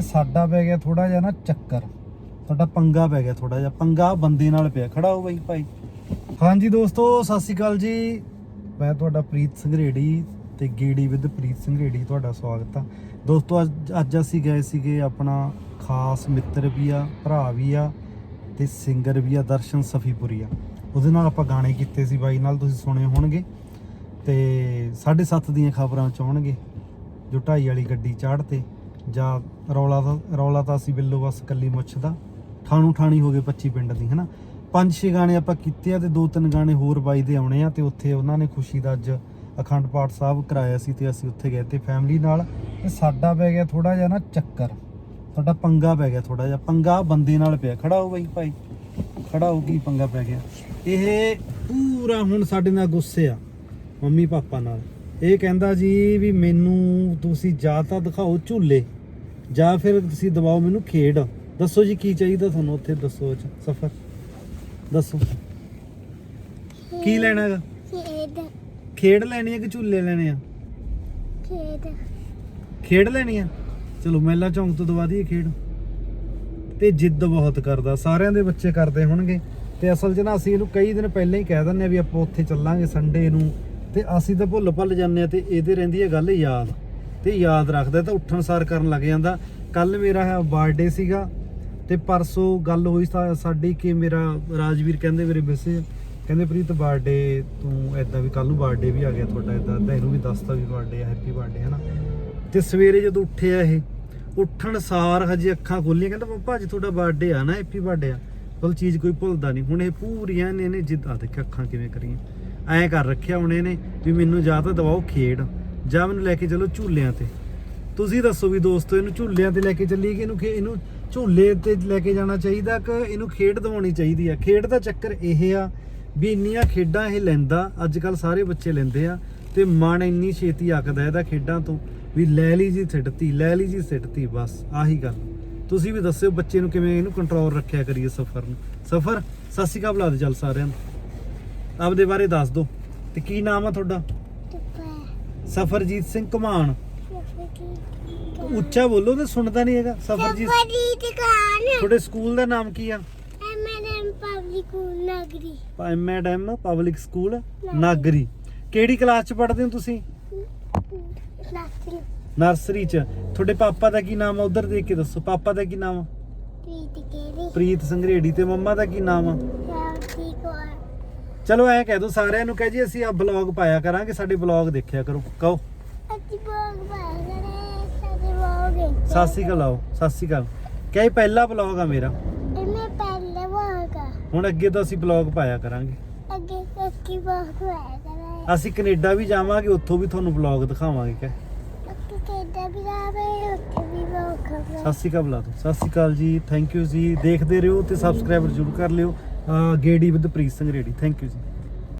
ਤੇ ਸਾਡਾ ਪੈ ਗਿਆ ਥੋੜਾ ਜਿਹਾ ਨਾ ਚੱਕਰ। ਸਾਡਾ ਪੰਗਾ ਪੈ ਗਿਆ ਥੋੜਾ ਜਿਹਾ। ਪੰਗਾ ਬੰਦੇ ਨਾਲ ਪਿਆ। ਖੜਾ ਹੋ ਬਾਈ, ਭਾਈ। ਹਾਂਜੀ ਦੋਸਤੋ, ਸਤਿ ਸ਼੍ਰੀ ਅਕਾਲ ਜੀ। ਮੈਂ ਤੁਹਾਡਾ ਪ੍ਰੀਤ ਸੰਘਰੇੜੀ ਤੇ ਗੇੜੀ ਵਿਦ ਪ੍ਰੀਤ ਸੰਘਰੇੜੀ ਤੁਹਾਡਾ ਸਵਾਗਤ ਆ। ਦੋਸਤੋ, ਅੱਜ ਅੱਜ ਅਸੀਂ ਗਏ ਸੀਗੇ ਆਪਣਾ ਖਾਸ ਮਿੱਤਰ ਵੀ ਆ, ਭਰਾ ਵੀ ਆ ਤੇ ਸਿੰਗਰ ਵੀ ਆ ਦਰਸ਼ਨ ਸਫੀਪੁਰੀ ਆ। ਉਹਦੇ ਨਾਲ ਆਪਾਂ ਗਾਣੇ ਕੀਤੇ ਸੀ ਬਾਈ ਨਾਲ, ਤੁਸੀਂ ਸੁਣੇ ਹੋਣਗੇ। ਤੇ 7:30 ਦੀਆਂ ਖਬਰਾਂ ਚ ਆਉਣਗੇ, ਜੋ ਢਾਈ ਵਾਲੀ ਗੱਡੀ ਚਾੜ ਤੇ ਜਾਂ ਰੌਲਾ ਤਾਂ ਰੌਲਾ ਤਾਂ ਅਸੀਂ ਬਿੱਲੋ ਬਸ ਕੱਲੀ ਮੁੱਛ ਦਾ। ਠਾਣੂ ਠਾਣੀ ਹੋ ਗਏ 25 ਪਿੰਡ ਦੀ, ਹਨਾ? ਪੰਜ ਛੇ ਗਾਣੇ ਆਪਾਂ ਕੀਤੇ ਆ ਤੇ ਦੋ ਤਿੰਨ ਗਾਣੇ ਹੋਰ ਬਾਈ ਦੇ ਆਉਣੇ ਆ ਤੇ ਉੱਥੇ ਉਹਨਾਂ ਨੇ ਖੁਸ਼ੀ ਦਾ ਅੱਜ ਅਖੰਡ ਪਾਠ ਸਾਹਿਬ ਕਰਾਇਆ ਸੀ ਤੇ ਅਸੀਂ ਉੱਥੇ ਗਏ ਤੇ ਫੈਮਿਲੀ ਨਾਲ। ਤੇ ਸਾਡਾ ਪੈ ਗਿਆ ਥੋੜਾ ਜਿਹਾ ਨਾ ਚੱਕਰ। ਸਾਡਾ ਪੰਗਾ ਪੈ ਗਿਆ ਥੋੜਾ ਜਿਹਾ। ਪੰਗਾ ਬੰਦੇ ਨਾਲ ਪਿਆ। ਖੜਾ ਹੋ ਬਾਈ, ਭਾਈ। ਖੜਾ ਹੋ ਕੀ ਪੰਗਾ ਪੈ ਗਿਆ। ਇਹ ਪੂਰਾ ਹੁਣ ਸਾਡੇ ਨਾਲ ਗੁੱਸੇ ਆ। ਮੰਮੀ ਪਾਪਾ ਨਾਲ। ਇਹ ਕਹਿੰਦਾ ਜੀ ਵੀ ਮੈਨੂੰ ਤੁਸੀਂ ਜਾਂ ਤਾਂ ਦਿਖਾਓ ਝੂਲੇ ਜਾਂ ਫਿਰ ਤੁਸੀਂ ਦਬਾਓ ਮੈਨੂੰ ਖੇਡ। ਦੱਸੋ ਜੀ ਕੀ ਚਾਹੀਦਾ ਤੁਹਾਨੂੰ ਉੱਥੇ ਦੱਸੋ ਅੱਜ ਸਫਰ। ਦੱਸੋ। ਕੀ ਲੈਣਾ ਹੈਗਾ? ਖੇਡ। ਖੇਡ ਲੈਣੀ ਹੈ ਕਿ ਝੂਲੇ ਲੈਣੇ ਆ? ਖੇਡ। ਖੇਡ ਲੈਣੀ ਆ? ਚਲੋ ਮੇਲਾ ਚੌਂਕ ਤੋਂ ਦਵਾ ਦਈਏ ਖੇਡ। ਤੇ ਜਿੱਦ ਬਹੁਤ ਕਰਦਾ ਸਾਰਿਆਂ ਦੇ ਬੱਚੇ ਕਰਦੇ ਹੋਣਗੇ। ਤੇ ਅਸਲ 'ਚ ਨਾ ਅਸੀਂ ਇਹਨੂੰ ਕਈ ਦਿਨ ਪਹਿਲਾਂ ਹੀ ਕਹਿ ਦਿੰਦੇ ਆ ਵੀ ਆਪਾਂ ਉੱਥੇ ਚੱਲਾਂਗੇ ਸੰਡੇ ਨੂੰ। ਤੇ ਅਸੀਂ ਤਾਂ ਭੁੱਲ ਭੱਲ ਜਾਂਦੇ ਆ ਤੇ ਇਹਦੇ ਰਹਿੰਦੀ ਹੈ ਗੱਲ ਯਾਦ। ਤੇ ਯਾਦ ਰੱਖਦਾ ਤਾਂ ਉੱਠਣ ਸਾਰ ਕਰਨ ਲੱਗ ਜਾਂਦਾ। ਕੱਲ ਮੇਰਾ ਬਰਥਡੇ ਸੀਗਾ ਤੇ ਪਰਸੋਂ ਗੱਲ ਹੋਈ ਸਾ- ਸਾਡੀ ਕਿ ਮੇਰਾ ਰਾਜਵੀਰ ਕਹਿੰਦੇ ਮੇਰੇ ਮੈਸੇਜ ਕਹਿੰਦੇ ਪ੍ਰੀਤ ਬਰਥਡੇ ਤੂੰ ਐਦਾਂ ਵੀ ਕੱਲ ਨੂੰ ਬਰਥਡੇ ਵੀ ਆ ਗਿਆ ਤੁਹਾਡਾ ਐਦਾਂ ਤਾਂ ਇਹਨੂੰ ਵੀ ਦੱਸਤਾ ਵੀ ਬਰਥਡੇ ਆ ਹੈਪੀ ਬਰਥਡੇ ਹਨਾ। ਤੇ ਸਵੇਰੇ ਜਦੋਂ ਉੱਠਿਆ ਇਹ, ਉੱਠਣ ਸਾਰ ਹਜੇ ਅੱਖਾਂ ਖੋਲੀਆਂ, ਕਹਿੰਦਾ ਪਾਪਾ ਅੱਜ ਤੁਹਾਡਾ ਬਰਥਡੇ ਆ ਨਾ ਹੈਪੀ ਬਰਥਡੇ ਆ। ਕੋਲ ਚੀਜ਼ ਕੋਈ ਭੁੱਲਦਾ ਨਹੀਂ। ਹੁਣ ਇਹ ਪੂਰੀਆਂ ਨੇ, ਇਹਨੇ ਜਿੱਦਾਂ ਦੇਖ ਅੱਖਾਂ ਕਿਵੇਂ ਕਰੀਆਂ। ਐਂ ਕਰ ਰੱਖਿਆ ਹੁਣ ਨੇ ਵੀ ਮੈਨੂੰ ਜਾਂ ਤਾਂ ਦਵਾਓ ਖੇਡ, ਜਾਂ ਮੈਨੂੰ ਲੈ ਕੇ ਚਲੋ ਝੂਲਿਆਂ ਤੇ। ਤੁਸੀਂ ਦੱਸੋ ਵੀ ਦੋਸਤੋ, ਇਹਨੂੰ ਝੂਲਿਆਂ ਤੇ ਲੈ ਕੇ ਚੱਲੀਏ ਕਿ ਇਹਨੂੰ ਖੇ- ਇਹਨੂੰ ਝੂਲੇ ਤੇ ਲੈ ਕੇ ਜਾਣਾ ਚਾਹੀਦਾ ਕਿ ਇਹਨੂੰ ਖੇਡ ਦਵਾਉਣੀ ਚਾਹੀਦੀ ਆ? ਖੇਡ ਦਾ ਚੱਕਰ ਇਹ ਆ ਵੀ ਇੰਨੀਆਂ ਖੇਡਾਂ ਇਹ ਲੈਂਦਾ ਅੱਜ ਕੱਲ ਸਾਰੇ ਬੱਚੇ ਲੈਂਦੇ ਆ, ਤੇ ਮਨ ਇੰਨੀ ਛੇਤੀ ਆਕਦਾ ਇਹਦਾ ਖੇਡਾਂ ਤੋਂ ਵੀ ਲੈ ਲਈ ਜੀ ਸਿੱਟਤੀ, ਲੈ ਲਈ ਜੀ ਸਿੱਟਤੀ, ਬਸ ਆਹੀ ਗੱਲ। ਤੁਸੀਂ ਵੀ ਦੱਸਿਓ ਬੱਚੇ ਨੂੰ ਕਿਵੇਂ ਇਹਨੂੰ ਕੰਟਰੋਲ ਰੱਖਿਆ ਕਰੀਏ ਸਫ਼ਰ ਨੂੰ। ਸਫ਼ਰ, ਸਤਿ ਸ਼੍ਰੀ ਅਕਾਲ, ਬੁਲਾ ਦੇ ਚੱਲ ਸਾਰਿਆਂ ਨੂੰ। ਆਪਦੇ ਬਾਰੇ ਦੱਸ ਦਿਓ ਤੇ ਕੀ ਨਾਮ ਆ ਤੁਹਾਡਾ? ਸਫਰਜੀਤ ਸਿੰਘ ਕਮਾਨ। ਉੱਚਾ ਬੋਲੋ ਤੇ ਸੁਣਦਾ ਨਹੀਂ ਹੈਗਾ। ਸਫਰਜੀਤ ਸਫਰੀ ਦੁਕਾਨ ਤੁਹਾਡੇ ਸਕੂਲ ਦਾ ਨਾਮ ਕੀ ਆ? MNM public Nagri. MDM public school Nagri. ਕਿਹੜੀ ਕਲਾਸ ਚ ਪੜ੍ਹਦੇ ਹੋ ਤੁਸੀਂ? ਨਰਸਰੀ। ਚ। ਤੁਹਾਡੇ ਪਾਪਾ ਦਾ ਕੀ ਨਾਮ ਆ? ਉਧਰ ਦੇਖ ਕੇ ਦੱਸੋ। ਪਾਪਾ ਦਾ ਕੀ ਨਾਮ ਆ? ਪ੍ਰੀਤ ਕੇਰੀ। ਪ੍ਰੀਤ ਸੰਘਰੇੜੀ ਤੇ ਮੰਮਾ ਦਾ ਕੀ ਨਾਮ ਆ? ਚਲੋ ਐ ਕਹਿ ਦੋ ਸਾਰਿਆਂ ਨੂੰ ਕਹਿ ਜੀ ਅਸੀਂ ਆ ਬਲੌਗ ਪਾਇਆ ਕਰਾਂਗੇ ਸਾਡੇ ਬਲੌਗ ਦੇਖਿਆ ਕਰੋ ਕਹੋ। ਅਸੀਂ ਸਾਡੇ ਸਤਿ ਸ਼੍ਰੀ ਅਕਾਲ ਆਓ ਸਤਿ ਸ਼੍ਰੀ ਅਕਾਲ। ਕਹੇ ਪਹਿਲਾ ਬਲੌਗ ਆ ਮੇਰਾ। ਪਹਿਲੇ ਹੁਣ ਅੱਗੇ ਤੋਂ ਅਸੀਂ ਬਲੌਗ ਪਾਇਆ ਕਰਾਂਗੇ। ਅੱਗੇ ਅਸੀਂ ਕੈਨੇਡਾ ਵੀ ਜਾਵਾਂਗੇ ਉੱਥੋਂ ਵੀ ਤੁਹਾਨੂੰ ਬਲੌਗ ਦਿਖਾਵਾਂਗੇ ਕਿ ਅੱਗੇ ਕਿਹਦਾ ਵੀ ਜਾਵੇ ਉੱਥੇ ਵੀ ਬੋਗ ਸਤਿ ਸ਼੍ਰੀ ਅਕਾਲ ਬੁਲਾ ਦਿਓ। ਸਤਿ ਸ਼੍ਰੀ ਅਕਾਲ ਜੀ ਥੈਂਕ ਯੂ ਜੀ। ਦੇਖਦੇ ਰਹੋ ਤੇ ਸਬਸਕ੍ਰਾਈਬ ਜ਼ਰੂਰ ਕਰ ਲਿਓ। ਅਹ ਗੇਡੀ with Preet Singh ready thank you ji.